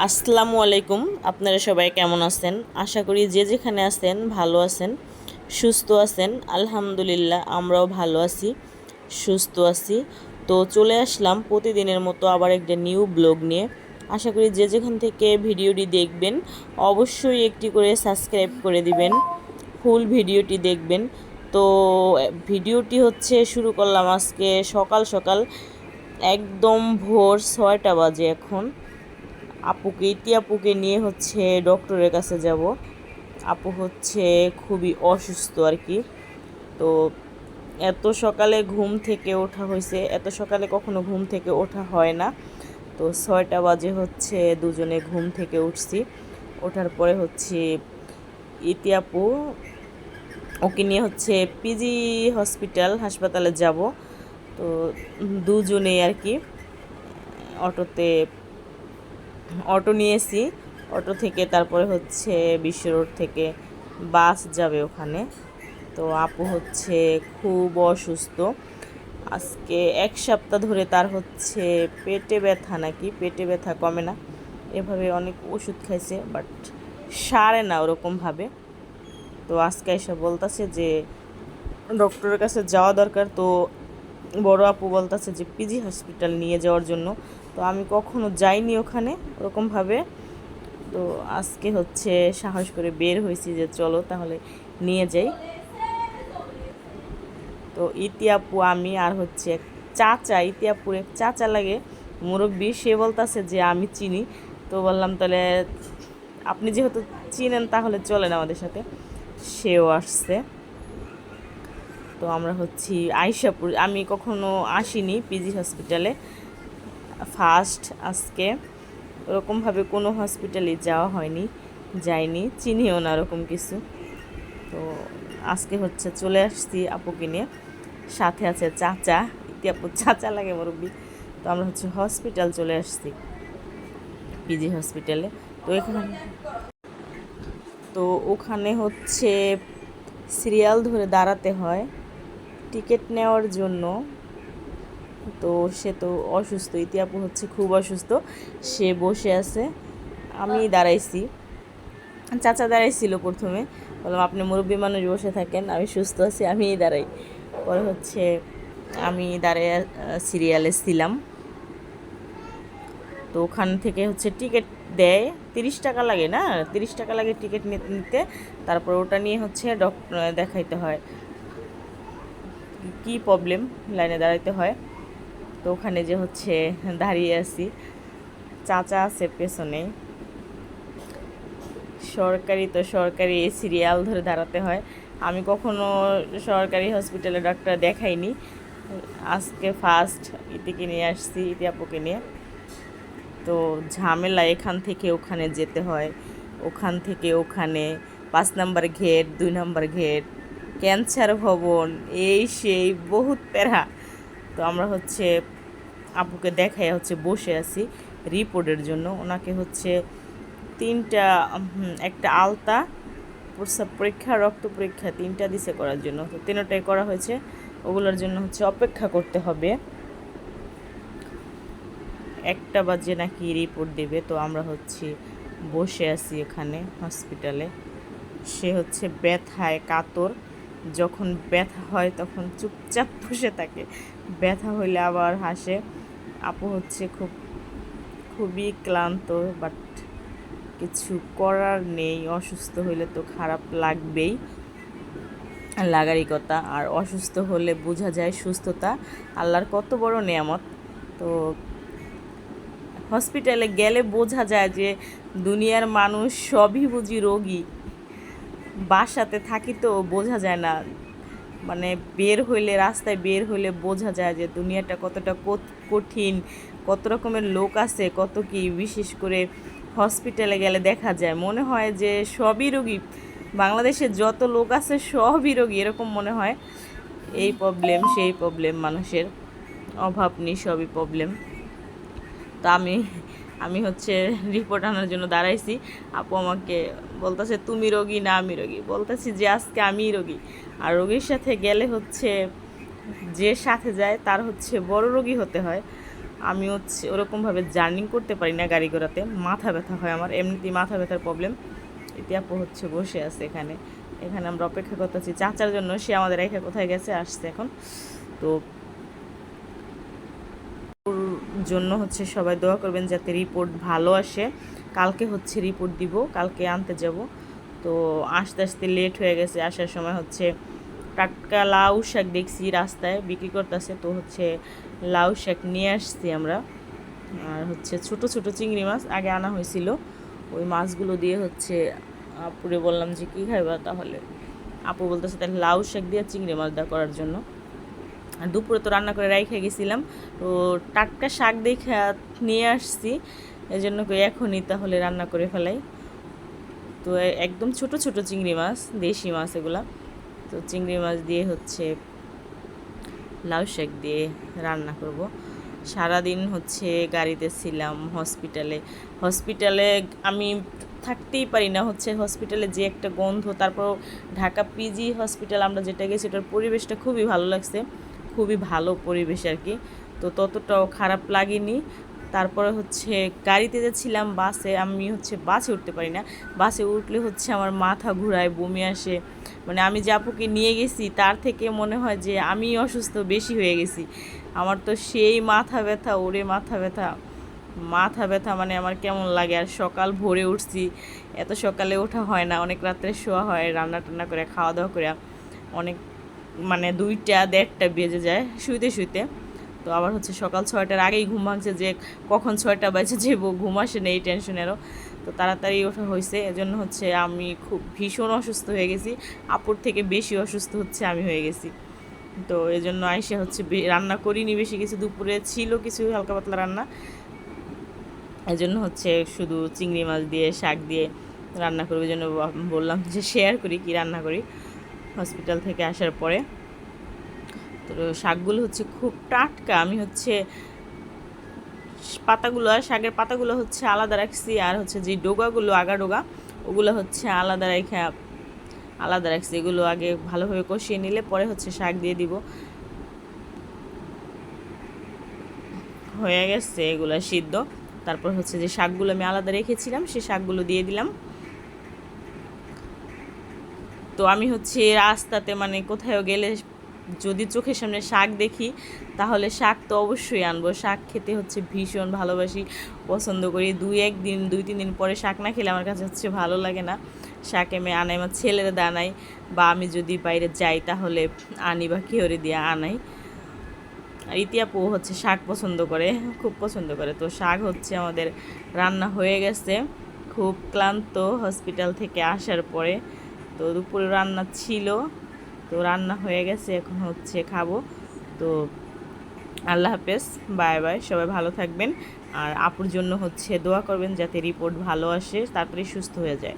আসসালামু আলাইকুম। আপনারা সবাই কেমন আছেন? আশা করি যে যেখানে আছেন ভালো আছেন, সুস্থ আছেন। আলহামদুলিল্লাহ, আমরাও ভালো আছি, সুস্থ আছি। তো চলে আসলাম প্রতিদিনের মতো আবার একটা নিউ ব্লগ নিয়ে। আশা করি যে যেখান থেকে ভিডিওটি দেখবেন, অবশ্যই একটি করে সাবস্ক্রাইব করে দিবেন, ফুল ভিডিওটি দেখবেন। তো, ভিডিওটি হচ্ছে শুরু করলাম আজকে সকাল সকাল, একদম ভোর ছয়টা বাজে এখন। আপুকে, ইতি আপুকে নিয়ে হচ্ছে ডক্টরের কাছে যাব। আপু হচ্ছে খুবই অসুস্থ আর কি। তো এত সকালে ঘুম থেকে ওঠা হয়েছে এত সকালে কখনো ঘুম থেকে ওঠা হয় না। তো ছয়টা বাজে হচ্ছে দুজনে ঘুম থেকে উঠছি। ওঠার পরে হচ্ছে ইতি আপু, ওকে নিয়ে হচ্ছে পিজি হসপিটাল, হাসপাতালে যাব। তো দুজনেই আর কি, অটোতে অটো নিয়েছি। অটো থেকে তারপরে হচ্ছে বিশ্ব রোড থেকে বাস যাবে ওখানে। তো আপু হচ্ছে খুব অসুস্থ। আজকে এক সপ্তাহ ধরে তার হচ্ছে পেটে ব্যথা নাকি? পেটে ব্যথা কমে না। এভাবে অনেক ওষুধ খাইছে বাট সারে না ওরকমভাবে। তো আজকে এসে বলতেছে যে, ডক্টরের কাছে যাওয়া দরকার। তো বড় আপু বলতেছে যে, পিজি হসপিটাল নিয়ে যাওয়ার জন্য। তো আমি কখনো যাইনি ওখানে ওরকমভাবে। তো আজকে হচ্ছে সাহস করে বের হয়েছি যে চলো তাহলে নিয়ে যাই। তো ইতিয়াপু আমি আর হচ্ছে এক চাচা, ইতিয়াপুর এক চাচা লাগে, মুরব্বী, সে বলতেছে যে আমি চিনি। তো বললাম তাহলে আপনি যেহেতু চিনেন তাহলে চলেন আমাদের সাথে। সেও আসছে। তো আমরা হচ্ছি আইসাপুর আমি কখনো আসিনি, পিজি হসপিটালে। ফার্স্ট আজকে। ওরকমভাবে কোনো হসপিটালে যাওয়া হয়নি যাইনি চিনিও না ওরকম কিছু। তো আজকে হচ্ছে চলে আসছি আপুকে নিয়ে। সাথে আছে চাচা, ইতি আপু চাচা লাগে মুরব্বী। তো আমরা হচ্ছে হসপিটাল চলে আসছি পিজি হসপিটালে তো এখানে তো ওখানে হচ্ছে সিরিয়াল ধরে দাঁড়াতে হয়। টিকিট নেওয়ার জন্য তো সে তো অসুস্থ ইতিহাপু হচ্ছে খুব অসুস্থ, সে বসে আছে। আমি দাঁড়াইছি। চাচা দাঁড়াইছিল প্রথমে, বললাম, আপনি মুরব্বী মানুষ বসে থাকেন, আমি সুস্থ আছি, আমিই দাঁড়াই। পরে হচ্ছে আমি দাঁড়িয়ে সিরিয়ালে ছিলাম। তো ওখান থেকে হচ্ছে টিকিট দেয়, তিরিশ টাকা লাগে না? তিরিশ টাকা লাগে টিকিট নিতে তারপর ওটা নিয়ে হচ্ছে ডক্টর দেখাইতে হয়। কি প্রবলেম লাইনে দাঁড়াইতে হয়। তো ওখানে যে হচ্ছে দাঁড়িয়ে আছি। চাচা আছে পেছনে। সরকারি তো সরকারি সিরিয়াল ধরে দাঁড়াতে হয়। আমি কখনো সরকারি হসপিটালে ডাক্তার দেখাইনি। আজকে ফার্স্ট ইতিকে নিয়ে আসছি ইতি আপুকে নিয়ে। তো ঝামেলা এখান থেকে ওখানে যেতে হয়। ওখান থেকে ওখানে পাঁচ নাম্বার ঘেট দুই নাম্বার ঘেট ক্যান্সার ভবন, এই সেই বহুত প্যারা। তো আমরা হচ্ছে আপুকে দেখাই হচ্ছে বসে আছি রিপোর্টের জন্য। ওনাকে হচ্ছে তিনটা একটা আলতা, প্রস্রাব পরীক্ষা, রক্ত পরীক্ষা তিনটা দিছে করার জন্য। তো তিনটাই করা হয়েছে। ওগুলোর জন্য হচ্ছে অপেক্ষা করতে হবে। একটা বাজে নাকি রিপোর্ট দেবে। তো আমরা হচ্ছে, বসে আছি এখানে হসপিটালে। সে হচ্ছে ব্যথায় কাতর। যখন ব্যথা হয় তখন চুপচাপ বসে থাকে। ব্যথা হইলে আবার হাসে। আপু হচ্ছে খুব, খুবই ক্লান্ত বাট কিছু করার নেই, অসুস্থ হইলে তো খারাপ লাগবেই। লাগারই কথা আর অসুস্থ হলে বোঝা যায় সুস্থতা, আল্লাহর কত বড় নিয়ামত। তো হসপিটালে গেলে বোঝা যায় যে দুনিয়ার মানুষ সবই বুঝি রোগী, বাসাতে থাকি তো বোঝা যায় না মানে বের হইলে, রাস্তায় বের হইলে বোঝা যায় যে দুনিয়াটা কতটা কঠিন, কত রকমের লোক আছে, কত কি বিশেষ করে হসপিটালে গেলে দেখা যায়। মনে হয় যে সবই রোগী, বাংলাদেশে যত লোক আছে সবই রোগী, এরকম মনে হয়। এই প্রবলেম সেই প্রবলেম মানুষের অভাব নেই, সবই প্রবলেম তো আমি আমি হচ্ছে রিপোর্ট আনার জন্য দাঁড়াইছি। আপু আমাকে বলতেছে, তুমি রোগী না আমি রোগী। বলতেছি যে, আজকে আমিই রোগী। আর রোগীর সাথে গেলে হচ্ছে যে সাথে যায়, তার হচ্ছে বড় রোগী হতে হয়। আমি হচ্ছে ওরকমভাবে জার্নি করতে পারি না গাড়ি ঘোড়াতে। মাথা ব্যথা হয় আমার, এমনিতেই মাথা ব্যথার প্রবলেম। এটি আপু হচ্ছে বসে আছে এখানে। এখানে আমরা অপেক্ষা করতেছি। চাচার জন্য সে আমাদের রেখে কোথায় গেছে, আসছে এখন। তো জন্য হচ্ছে সবাই দোয়া করবেন যাতে রিপোর্ট ভালো আসে। কালকে হচ্ছে রিপোর্ট দিব, কালকে আনতে যাব। তো আস্তে আস্তে লেট হয়ে গেছে, আসার সময় হচ্ছে টাটকা লাউ শাক দেখছি রাস্তায় বিক্রি করতেছে, তো হচ্ছে লাউ শাক নিয়ে আসছি আমরা। আর হচ্ছে ছোট ছোট চিংড়ি মাছ আগে আনা হয়েছিল। ওই মাছগুলো দিয়ে হচ্ছে আপুরে বললাম যে, কী খাইবা তাহলে? আপু বলতেছে, তাহলে লাউ শাক দিয়ে চিংড়ি মাছ দেওয়া করার জন্য। দুপুরে তো রান্না করে রাইখে গেছিলাম। তো টাটকা শাক দেখে নিয়ে আসছি। এই জন্য কই এখনই তাহলে রান্না করে ফেলাই। তো একদম ছোট ছোট চিংড়ি মাছ, দেশি মাছ এগুলা। তো চিংড়ি মাছ দিয়ে হচ্ছে লাউ শাক দিয়ে রান্না করব। সারাদিন হচ্ছে গাড়িতে ছিলাম হসপিটালে। হসপিটালে আমি থাকতেই পারি না। হচ্ছে হসপিটালে যে একটা গন্ধ তারপর ঢাকা পিজি হসপিটাল আমরা যেটা গেছি, ওটার পরিবেশটা খুবই ভালো লাগছে। খুবই ভালো পরিবেশ আর কি। তো ততটাও খারাপ লাগেনি। তারপরে হচ্ছে গাড়িতে যে ছিলাম বাসে, আমি হচ্ছে বাসে উঠতে পারি না। বাসে উঠলে হচ্ছে আমার মাথা ঘুরায়, বমি আসে। মানে আমি যে আপুকে নিয়ে গেছি, তার থেকে মনে হয় যে আমি অসুস্থ, বেশি হয়ে গেছি। আমার তো সেই মাথা ব্যথা, ওরে মাথা ব্যথা। মাথা ব্যথা মানে আমার কেমন লাগে? আর সকাল ভোরে উঠছি, এত সকালে ওঠা হয় না। অনেক রাত্রে শোয়া হয় রান্না টান্না করে খাওয়া দাওয়া করে। অনেক মানে দুইটা দেড়টা বেজে যায় শুইতে শুইতে। তো আবার হচ্ছে সকাল ছয়টার আগেই ঘুম ভাঙছে যে কখন ছয়টা বাজে যাব ঘুম আসে না, এই টেনশনেরও। তো তাড়াতাড়ি ওঠা হয়েছে এজন্য হচ্ছে আমি খুব ভীষণ অসুস্থ হয়ে গেছি। আপুর থেকে বেশি অসুস্থ হচ্ছে আমি হয়ে গেছি। তো এই জন্য আইসে হচ্ছে রান্না করিনি বেশি কিছু, দুপুরে ছিল কিছু হালকা পাতলা রান্না। এই জন্য হচ্ছে শুধু চিংড়ি মাছ দিয়ে, শাক দিয়ে রান্না করব জন্য বললাম যে শেয়ার করি কি রান্না করি। হসপিটাল থেকে আসার পরে। তো শাকগুলো হচ্ছে খুব টাটকা। আমি হচ্ছে পাতাগুলো শাকের পাতাগুলো হচ্ছে আলাদা রাখছি। আর হচ্ছে যে ডোগাগুলো, আগা ডোগা, ওগুলো হচ্ছে আলাদা রেখে, আলাদা রাখছি। এগুলো আগে ভালোভাবে কষিয়ে নিলে পরে হচ্ছে শাক দিয়ে দিব। হয়ে গেছে এগুলো সিদ্ধ। তারপর হচ্ছে যে শাকগুলো আমি আলাদা রেখেছিলাম সেই শাকগুলো দিয়ে দিলাম। তো আমি হচ্ছে রাস্তাতে মানে কোথাও গেলে যদি চোখের সামনে শাক দেখি, তাহলে শাক তো অবশ্যই আনব। শাক খেতে হচ্ছে ভীষণ ভালোবাসি, পছন্দ করি। দুই একদিন, দুই তিন দিন পরে শাক না খেলে আমার কাছে হচ্ছে ভালো লাগে না। শাক এমে আনাই, আমার ছেলের দানাই বা আমি যদি বাইরে যাই তাহলে আনি বা কেউরে দিয়ে আনাই। আর ইতিয়াপু হচ্ছে শাক পছন্দ করে, খুব পছন্দ করে। তো শাক হচ্ছে আমাদের রান্না হয়ে গেছে, খুব ক্লান্ত হসপিটাল থেকে আসার পরে। তো দুপুরে রান্না ছিল। তো রান্না হয়ে গেছে, এখন হচ্ছে খাব। তো আল্লাহ হাফেজ, বাই বাই, সবাই ভালো থাকবেন। আর আপুর জন্য হচ্ছে দোয়া করবেন যাতে রিপোর্ট ভালো আসে তারপরে সুস্থ হয়ে যায়।